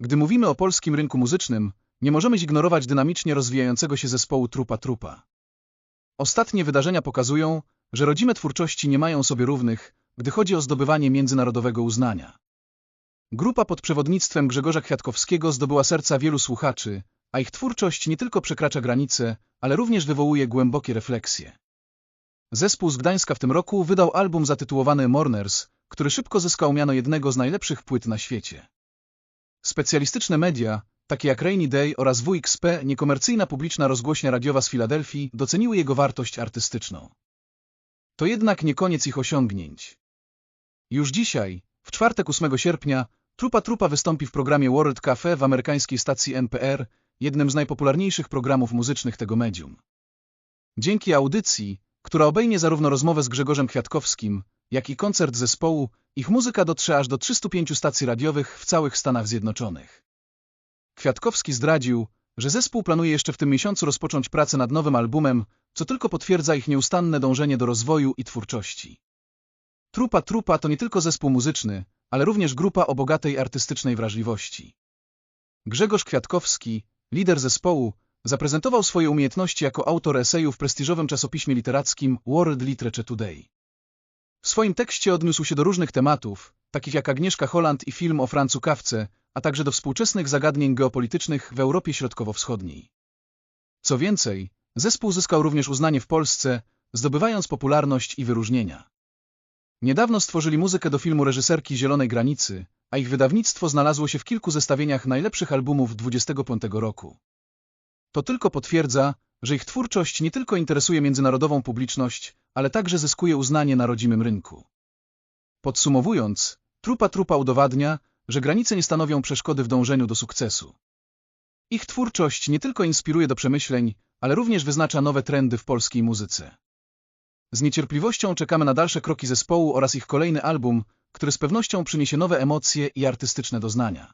Gdy mówimy o polskim rynku muzycznym, nie możemy zignorować dynamicznie rozwijającego się zespołu Trupa Trupa. Ostatnie wydarzenia pokazują, że rodzime twórczości nie mają sobie równych, gdy chodzi o zdobywanie międzynarodowego uznania. Grupa pod przewodnictwem Grzegorza Kwiatkowskiego zdobyła serca wielu słuchaczy, a ich twórczość nie tylko przekracza granice, ale również wywołuje głębokie refleksje. Zespół z Gdańska w tym roku wydał album zatytułowany Mourners, który szybko zyskał miano jednego z najlepszych płyt na świecie. Specjalistyczne media, takie jak Rainy Day oraz WXP, niekomercyjna publiczna rozgłośnia radiowa z Filadelfii, doceniły jego wartość artystyczną. To jednak nie koniec ich osiągnięć. Już dzisiaj, w czwartek 8 sierpnia, Trupa Trupa wystąpi w programie World Cafe w amerykańskiej stacji NPR, jednym z najpopularniejszych programów muzycznych tego medium. Dzięki audycji, która obejmie zarówno rozmowę z Grzegorzem Kwiatkowskim, jak i koncert zespołu, ich muzyka dotrze aż do 305 stacji radiowych w całych Stanach Zjednoczonych. Kwiatkowski zdradził, że zespół planuje jeszcze w tym miesiącu rozpocząć pracę nad nowym albumem, co tylko potwierdza ich nieustanne dążenie do rozwoju i twórczości. Trupa Trupa to nie tylko zespół muzyczny, ale również grupa o bogatej artystycznej wrażliwości. Grzegorz Kwiatkowski, lider zespołu, zaprezentował swoje umiejętności jako autor eseju w prestiżowym czasopiśmie literackim World Literature Today. W swoim tekście odniósł się do różnych tematów, takich jak Agnieszka Holland i film o Francu Kawce, a także do współczesnych zagadnień geopolitycznych w Europie Środkowo-Wschodniej. Co więcej, zespół zyskał również uznanie w Polsce, zdobywając popularność i wyróżnienia. Niedawno stworzyli muzykę do filmu reżyserki Zielonej Granicy, a ich wydawnictwo znalazło się w kilku zestawieniach najlepszych albumów 25 roku. To tylko potwierdza, że ich twórczość nie tylko interesuje międzynarodową publiczność, ale także zyskuje uznanie na rodzimym rynku. Podsumowując, Trupa Trupa udowadnia, że granice nie stanowią przeszkody w dążeniu do sukcesu. Ich twórczość nie tylko inspiruje do przemyśleń, ale również wyznacza nowe trendy w polskiej muzyce. Z niecierpliwością czekamy na dalsze kroki zespołu oraz ich kolejny album, który z pewnością przyniesie nowe emocje i artystyczne doznania.